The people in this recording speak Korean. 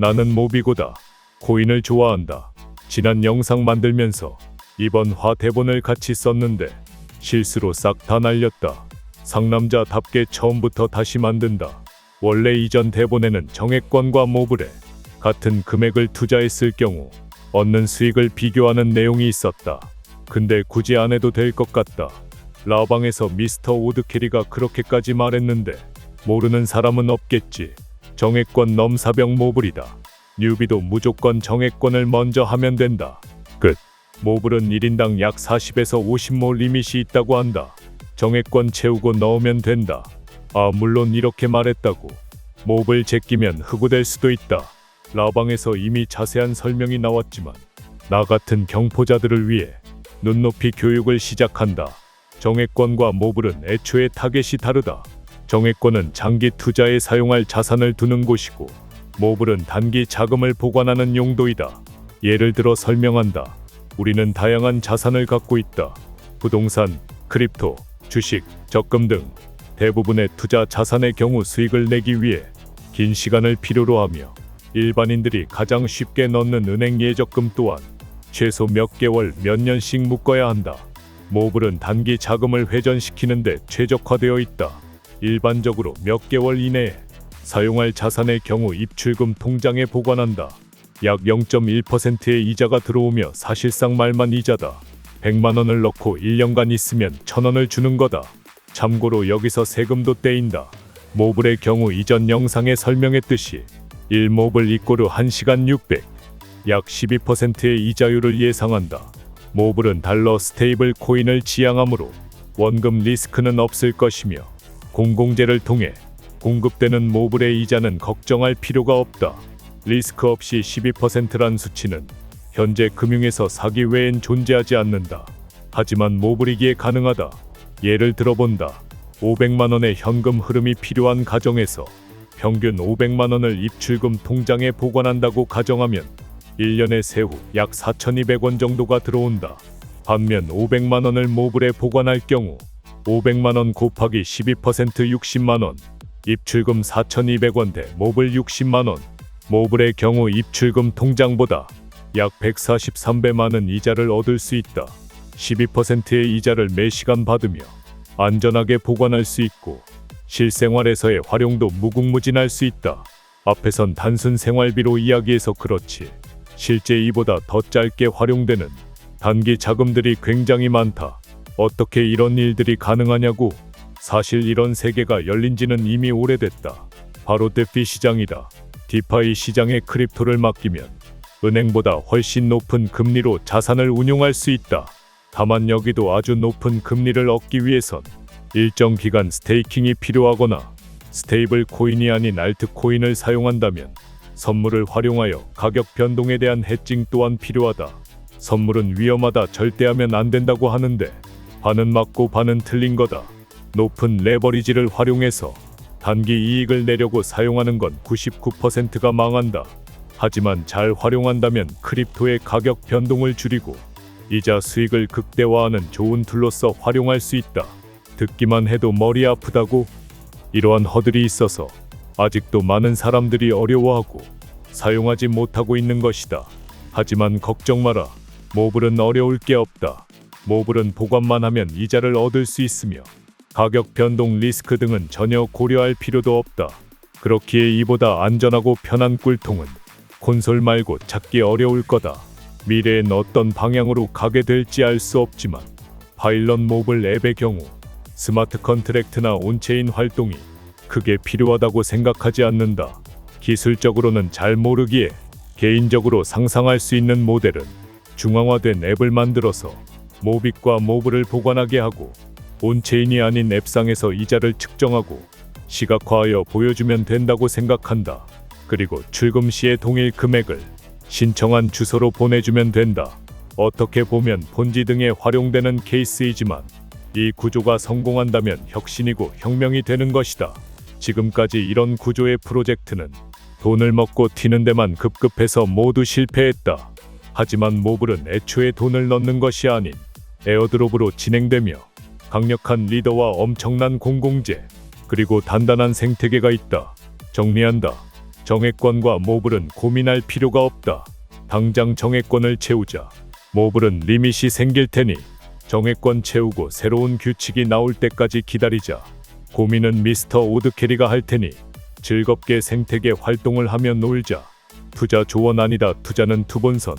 나는 모비고다. 코인을 좋아한다. 지난 영상 만들면서 이번 화 대본을 같이 썼는데 실수로 싹 다 날렸다. 상남자답게 처음부터 다시 만든다. 원래 이전 대본에는 정액권과 모블에 같은 금액을 투자했을 경우 얻는 수익을 비교하는 내용이 있었다. 근데 굳이 안 해도 될 것 같다. 라방에서 미스터 오드캐리가 그렇게까지 말했는데 모르는 사람은 없겠지. 정액권 넘사병 모블이다. 뉴비도 무조건 정액권을 먼저 하면 된다. 끝. 모블은 1인당 약 40에서 50모 리밋이 있다고 한다. 정액권 채우고 넣으면 된다. 아, 물론 이렇게 말했다고. 몹을 제끼면 흑우될 수도 있다. 라방에서 이미 자세한 설명이 나왔지만 나 같은 경포자들을 위해 눈높이 교육을 시작한다. 정액권과 모블은 애초에 타겟이 다르다. 정액권은 장기 투자에 사용할 자산을 두는 곳이고 모블은 단기 자금을 보관하는 용도이다. 예를 들어 설명한다. 우리는 다양한 자산을 갖고 있다. 부동산, 크립토, 주식, 적금 등 대부분의 투자 자산의 경우 수익을 내기 위해 긴 시간을 필요로 하며 일반인들이 가장 쉽게 넣는 은행 예적금 또한 최소 몇 개월, 몇 년씩 묶어야 한다. 모블은 단기 자금을 회전시키는데 최적화되어 있다. 일반적으로 몇 개월 이내에 사용할 자산의 경우 입출금 통장에 보관한다. 약 0.1%의 이자가 들어오며 사실상 말만 이자다. 100만 원을 넣고 1년간 있으면 1000원을 주는 거다. 참고로 여기서 세금도 떼인다. 모블의 경우 이전 영상에 설명했듯이 1모블 이꼬르 1시간 600, 약 12%의 이자율을 예상한다. 모블은 달러 스테이블 코인을 지향하므로 원금 리스크는 없을 것이며 공공재를 통해 공급되는 모블의 이자는 걱정할 필요가 없다. 리스크 없이 12%란 수치는 현재 금융에서 사기 외엔 존재하지 않는다. 하지만 모블이기에 가능하다. 예를 들어본다. 500만 원의 현금 흐름이 필요한 가정에서 평균 500만 원을 입출금 통장에 보관한다고 가정하면 1년의 세후 약 4,200원 정도가 들어온다. 반면 500만 원을 모블에 보관할 경우 500만 원 곱하기 12% 60만 원, 입출금 4,200원 대 모블 60만 원. 모블의 경우 입출금 통장보다 약 143배 많은 이자를 얻을 수 있다. 12%의 이자를 매 시간 받으며 안전하게 보관할 수 있고 실생활에서의 활용도 무궁무진할 수 있다. 앞에선 단순 생활비로 이야기해서 그렇지. 실제 이보다 더 짧게 활용되는 단기 자금들이 굉장히 많다. 어떻게 이런 일들이 가능하냐고? 사실 이런 세계가 열린 지는 이미 오래됐다. 바로 데피 시장이다. 디파이 시장에 크립토를 맡기면 은행보다 훨씬 높은 금리로 자산을 운용할 수 있다. 다만 여기도 아주 높은 금리를 얻기 위해선 일정 기간 스테이킹이 필요하거나 스테이블 코인이 아닌 알트 코인을 사용한다면 선물을 활용하여 가격 변동에 대한 해칭 또한 필요하다. 선물은 위험하다 절대 하면 안 된다고 하는데 반은 맞고 반은 틀린 거다. 높은 레버리지를 활용해서 단기 이익을 내려고 사용하는 건 99%가 망한다. 하지만 잘 활용한다면 크립토의 가격 변동을 줄이고 이자 수익을 극대화하는 좋은 툴로서 활용할 수 있다. 듣기만 해도 머리 아프다고? 이러한 허들이 있어서 아직도 많은 사람들이 어려워하고 사용하지 못하고 있는 것이다. 하지만 걱정 마라. 모블은 어려울 게 없다. 모블은 보관만 하면 이자를 얻을 수 있으며 가격 변동 리스크 등은 전혀 고려할 필요도 없다. 그렇기에 이보다 안전하고 편한 꿀통은 콘솔 말고 찾기 어려울 거다. 미래엔 어떤 방향으로 가게 될지 알 수 없지만 파일럿 모블 앱의 경우 스마트 컨트랙트나 온체인 활동이 크게 필요하다고 생각하지 않는다. 기술적으로는 잘 모르기에 개인적으로 상상할 수 있는 모델은 중앙화된 앱을 만들어서 모빅과 모블을 보관하게 하고 온체인이 아닌 앱상에서 이자를 측정하고 시각화하여 보여주면 된다고 생각한다. 그리고 출금 시의 동일 금액을 신청한 주소로 보내주면 된다. 어떻게 보면 본지 등에 활용되는 케이스이지만 이 구조가 성공한다면 혁신이고 혁명이 되는 것이다. 지금까지 이런 구조의 프로젝트는 돈을 먹고 튀는 데만 급급해서 모두 실패했다. 하지만 모블은 애초에 돈을 넣는 것이 아닌 에어드롭으로 진행되며 강력한 리더와 엄청난 공공재 그리고 단단한 생태계가 있다. 정리한다. 정액권과 모블은 고민할 필요가 없다. 당장 정액권을 채우자. 모블은 리밋이 생길 테니 정액권 채우고 새로운 규칙이 나올 때까지 기다리자. 고민은 미스터 오드캐리가 할 테니 즐겁게 생태계 활동을 하며 놀자. 투자 조언 아니다. 투자는 투본선.